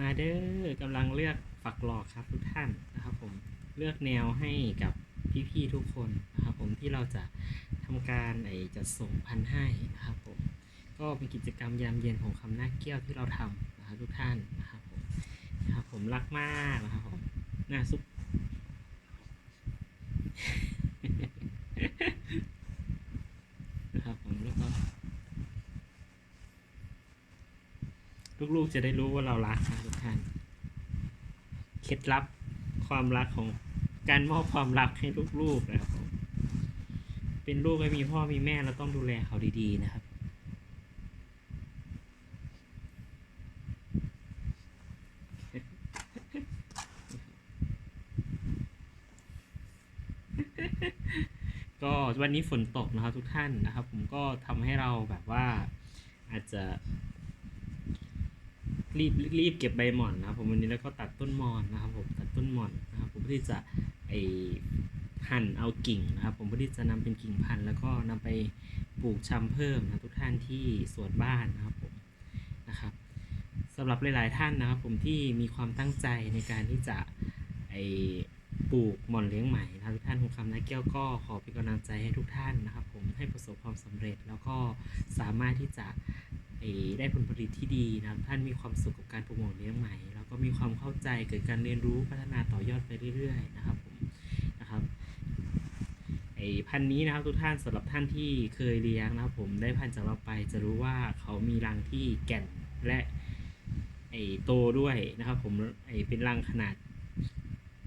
มาเด้อกำลังเลือกฝักหลอกครับทุกท่านนะครับผมเลือกแนวให้กับพี่ๆทุกคนนะครับผมที่เราจะทำการไอจะส่งพันให้นะครับผมก็เป็นกิจกรรมยามเย็นของคำหน้าเกี้ยวที่เราทำนะครับทุกท่านนะครับผมนะครับผมรักมากนะครับผมหน้าซุป นะครับผมแล้วก็ ลูกๆจะได้รู้ว่าเรารักนะทุกท่านเคล็ดลับความรักของการมอบความรักให้ลูกๆนะครับเป็นลูกไม่มีพ่อมีแม่เราต้องดูแลเขาดีๆนะครับ ก็วันนี้ฝนตกนะครับทุกท่านนะครับ ผมก็ทำให้เราแบบว่าอาจจะ รีบรีบเก็บใบหม่อนนะครับผมวันนี้แล้วก็ตัดต้นมอนนะครับผมตัดต้นหมอนนะครับผมเพื่อที่จะไอหั่นเอากิ่งนะครับ ผมเพื่อที่จะนำเป็นกิ่งพันธุ์แล้วก็นำไปปลูกชำเพิ่มนะทุกท่านที่สวนบ้านนะครับผมนะครับสำหรับหลาย ๆ ท่านนะครับ ผมที่มีความตั้งใจในการที่จะไอปลูกหม่อนเลี้ยงไหม่นะทุกท่านของคำนาแก้วก็ขอเป็นกำลังใจให้ทุกท่านนะครับ ผมให้ประสบความสำเร็จแล้วก็สามารถที่จะ ได้ผลผลิตที่ดีนะท่านมีความสุขกับการปลูกหม่นเลี้ยงไหม่ แล้วก็มีความเข้าใจเกิดการเรียนรู้พัฒนาต่อยอดไปเรื่อยๆ นะครับผมนะครับไอพันธุ์นี้นะครับทุกท่านสำหรับท่านที่เคยเลี้ยงนะครับผมได้พันธุ์จากเราไปจะรู้ว่าเขามีรังที่แก่นและไอโตด้วยนะครับ ผมไอเป็นรังขนาด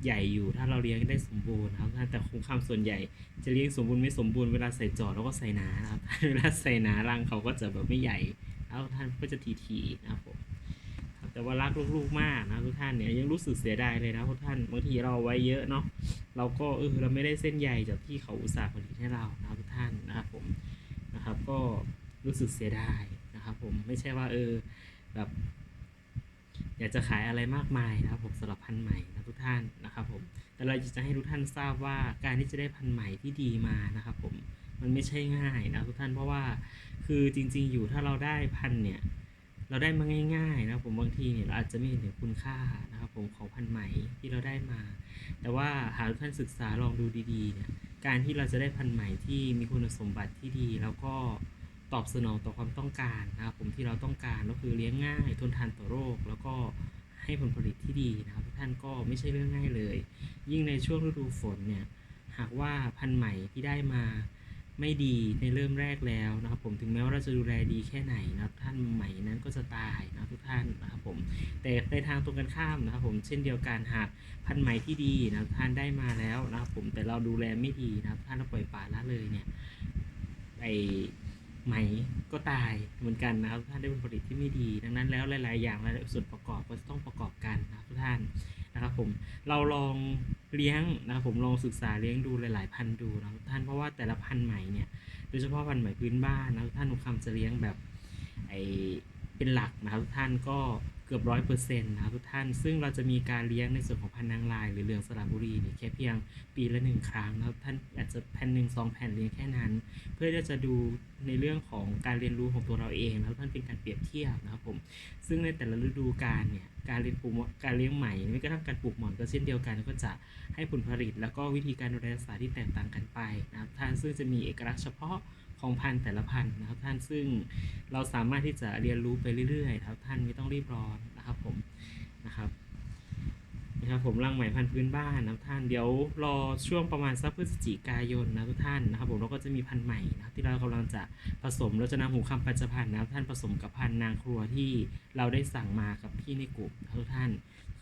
ใหญ่อยู่ถ้าเราเลี้ยงได้สมบูรณ์นะครับท่านแต่คงคำส่วนใหญ่จะเลี้ยงสมบูรณ์ไม่สมบูรณ์เวลาใส่จอดแล้วก็ใส่หนานะครับเวลาใส่หนารังเขาก็จะแบบไม่ใหญ่ แล้วท่านก็จะทีทีๆนะครับผมแต่ว่ารักลูกๆมากนะทุกท่านเนี่ยยังรู้สึกเสียดายเลยนะทุกท่านบางทีเราไว้เยอะเนาะเราก็เออเราไม่ได้เส้นใยจากที่เขาอุตส่าห์ผลิตให้เรานะทุกท่านนะครับผมนะครับก็รู้สึกเสียดายนะครับผมไม่ใช่ว่าเออแบบอยากจะขายอะไรมากมายนะครับผมสำหรับพันธุ์ใหม่นะทุกท่านนะครับผมแต่เราจะให้ทุกท่านทราบว่าการที่จะได้พันธุ์ใหม่ที่ดีมานะครับผม มันไม่ใช่ง่ายนะทุกท่านเพราะว่าคือจริง ๆ อยู่ถ้าเราได้พันเนี่ยเราได้มาง่ายๆนะผมบางทีเนี่ยเราอาจจะไม่เห็นถึงคุณค่านะครับผมของพันใหม่ที่เราได้มา แต่ว่าหากทุกท่านศึกษาลองดูดีๆเนี่ยการที่เราจะได้พันใหม่ที่มีคุณสมบัติที่ดี แล้วก็ตอบสนองต่อความต้องการนะครับผมที่เราต้องการก็คือเลี้ยงง่ายทนทานต่อโรค แล้วก็ให้ผลผลิตที่ดีนะครับทุกท่านก็ไม่ใช่เรื่องง่ายเลย ยิ่งในช่วงฤดูฝนเนี่ยหากว่าพันใหม่ที่ได้มา ไม่ดีในเริ่มแรกแล้วนะครับผมถึงแม้ว่าเราจะดูแลดีแค่ไหนนะครับท่านใหม่นั้นก็จะตายนะทุกท่านนะครับผมแต่ในทางตรงกันข้ามนะครับผมเช่นเดียวกันหากพันธุ์ใหม่ที่ดีนะครับท่านได้มาแล้วนะครับผมแต่เราดูแลไม่ดีนะครับท่านเราปล่อยปละละเลยเนี่ยไอไหมก็ตายเหมือนกันนะครับท่านได้ผลผลิตที่ไม่ดี ดังนั้นแล้วหลาย ๆ อย่างหลายส่วนประกอบก็จะต้องประกอบกันนะครับทุกท่าน นะครับผมเราลองเลี้ยงนะครับผมลองศึกษาเลี้ยงดูหลาย ๆ พันธุ์ดูนะท่านเพราะว่าแต่ละพันธุ์ใหม่เนี่ยโดยเฉพาะพันธุ์ใหม่พื้นบ้านนะท่านทุกคำจะเลี้ยงแบบไอเป็นหลักนะครับท่านก็ กือบร้อยเปอร์เซ็นต์นะทุกท่าน ซึ่งเราจะมีการเลี้ยงในส่วนของพันธุ์นางลาย หรือเหลืองสระบุรีเนี่ยแค่เพียงปีละหนึ่งครั้งนะครับท่านอาจจะแผ่นหนึ่งสองแผ่นเลี้ยงแค่นั้น เพื่อที่จะดูในเรื่องของการเรียนรู้ของตัวเราเองนะครับท่านเป็นการเปรียบเทียบนะครับผมซึ่งในแต่ละฤดูกาลเนี่ยการเลี้ยงปลูกการเลี้ยงไหมไม่กระทั่งการปลูกหมอนก็เช่นเดียวกันก็จะให้ผลผลิต แล้วก็วิธีการดูแลรักษาที่แตกต่างกันไปนะครับท่านซึ่งจะมีเอกลักษณ์เฉพาะ ของพันแต่ละพันนะครับท่านซึ่งเราสามารถที่จะเรียนรู้ไปเรื่อยๆนะครับท่านไม่ต้องรีบร้อนนะครับผมนะครับนะครับผมรังไหมพันธุ์พื้นบ้านนะท่านเดี๋ยวรอช่วงประมาณสักพฤศจิกายนนะทุกท่านนะครับผมเราก็จะมีพันธุ์ใหม่นะครับที่เรากำลังจะผสมเราจะนำหูคำปัจจุบันนะท่านผสมกับพันธุ์นางครัวที่เราได้สั่งมากับพี่ในกลุ่มทุกท่าน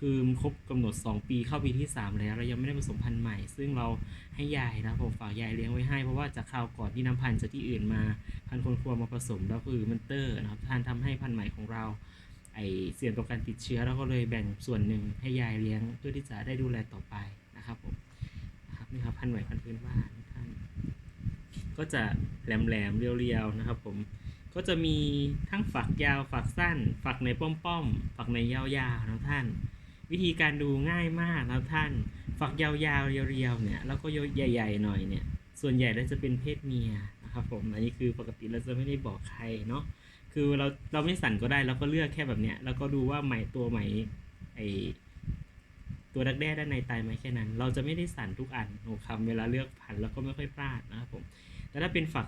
คือครบกำหนด 2 ปีเข้าปีที่ 3 แล้ว เรายังไม่ได้ผสมพันธุ์ใหม่ ซึ่งเราให้ยายนะผมฝากยายเลี้ยงไว้ให้ เพราะว่าจากคราวก่อนที่นำพันธุ์จากที่อื่นมาพันธุ์คนครัวมาผสมแล้วคือมันเตอร์นะครับท่านทำให้พันธุ์ใหม่ของเราไอเสี่ยงต่อการติดเชื้อแล้วก็เลยแบ่งส่วนหนึ่งให้ยายเลี้ยง เพื่อที่จะได้ดูแลต่อไปนะครับผมนะครับนี่ครับพันธุ์ใหม่พันธุ์พื้นบ้านท่าน ก็จะแหลมๆเรียวๆนะครับ ผมก็จะมีทั้งฝักยาวฝักสั้น ฝักในป้อมๆฝักในยาวๆนะท่าน วิธีการดูง่ายมากนะท่าน ฝักยาวๆเรียวๆเนี่ยแล้วก็ใหญ่ๆหน่อยเนี่ยส่วนใหญ่แล้วจะเป็นเพศเมียนะครับผมอันนี้คือปกติเราจะไม่ได้บอกใครเนาะคือเราเราไม่สั่นก็ได้เราก็เลือกแค่แบบเนี้ยแล้วก็ดูว่าไหมตัวไหมไอตัวดักแด้ด้านในตายไหมแค่นั้น เราจะไม่ได้สั่นทุกอันโอ้คำเวลาเลือกพันธุ์เราก็ไม่ค่อยพลาดนะครับผมแต่ถ้าเป็นฝัก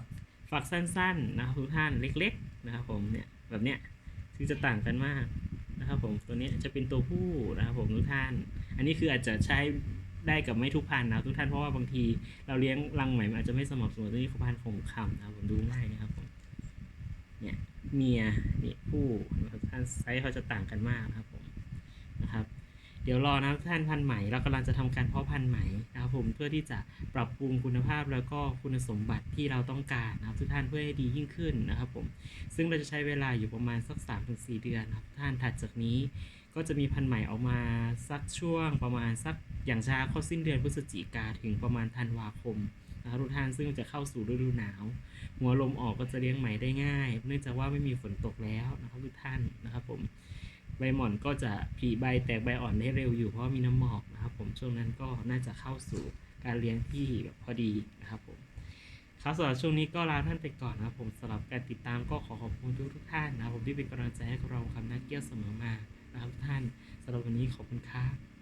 ฝักสั้นๆนะครับทุกท่านเล็ก ๆ นะครับผมเนี่ยแบบเนี้ยคือจะต่างกันมาก นะครับผมตัวนี้จะเป็นตัวผู้นะครับผมทุกท่าน อันนี้คืออาจจะใช้ได้กับไม่ทุกพันธุ์นะทุกท่านเพราะว่าบางทีเราเลี้ยงรังใหมมันอาจจะไม่สม่ำเสมอตัวนี้คือพันธุ์คงคำนะครับผมดูง่ายนะครับผมเนี่ยเมียนี่ผู้นะครับท่านไซส์เขาจะต่างกันมากนะครับผมนะครับ เดี๋ยวรอนะทุกท่านพันไหมเรากำลังจะทำการเพาะพันไหมนะครับผมเพื่อที่จะปรับปรุงคุณภาพแล้วก็คุณสมบัติที่เราต้องการนะครับทุกท่านเพื่อให้ดียิ่งขึ้นนะครับผมซึ่งเราจะใช้เวลาอยู่ประมาณสัก 3-4 เดือนนะครับท่านถัดจากนี้ก็จะมีพันธุ์ใหม่ออกมาสักช่วงประมาณสักอย่างช้าเข้าสิ้นเดือนพฤศจิกาถึงประมาณธันวาคมนะครับทุกท่านซึ่งจะเข้าสู่ฤดูหนาว หัวลมออกก็จะเลี้ยงไหมได้ง่าย เนื่องจากว่าไม่มีฝนตกแล้วนะครับทุกท่านนะครับผม ใบหม่อนก็จะผลิใบแตกใบอ่อนได้เร็วอยู่เพราะมีน้ำหมอกนะครับผมช่วงนั้นก็น่าจะเข้าสู่การเลี้ยงที่แบบพอดีนะครับผมครับสำหรับช่วงนี้ก็ลาท่านไปก่อนนะครับผมสำหรับการติดตามก็ขอขอบคุณทุกทุกท่านนะครับผมที่เป็นกำลังใจให้เราครับนักเกี้ยวเสมอมานะครับท่านสำหรับวันนี้ขอบคุณครับ